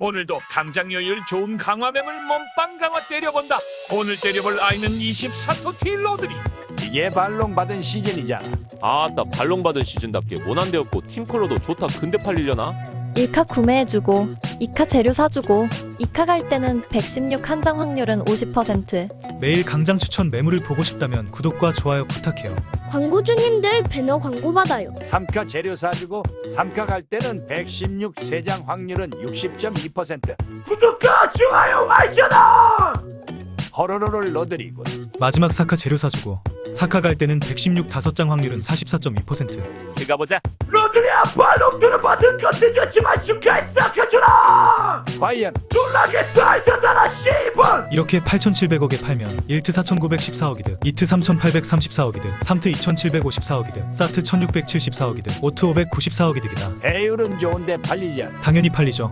오늘도 강장 여율 좋은 강화mem을 몸빵 강화 때려본다. 오늘 때려볼 아이는 24토 딜러들이 이게 발롱 받은 시즌이잖아. 아따 발롱 받은 시즌답게 모난되었고 팀컬러도 좋다 근데 팔리려나? 1카 구매해주고 2카 재료 사주고 2카 갈 때는 116 한 장 확률은 50% 매일 강장 추천 매물을 보고 싶다면 구독과 좋아요 부탁해요. 광고주님들 배너 광고 받아요. 3카 재료 사주고 3카 갈 때는 116 세장 확률은 60.2%. 구독과 좋아요 알잖아. 허로로를 넣어드리고 마지막 4카 재료 사주고 4카 갈 때는 116 5장 확률은 44.2%. 들어가 보자 로드리아 발롱들을 받은 건데 좋지만 축하해 싹해주라. 과연 졸라게 달려다라 씨발. 이렇게 8,700억에 팔면 1트 4,914억이 득, 2트 3,834억이 득, 3트 2,754억이 득, 사트 1,674억이득, 5트 594억이 득이다. 배율은 좋은데 팔리냐? 당연히 팔리죠.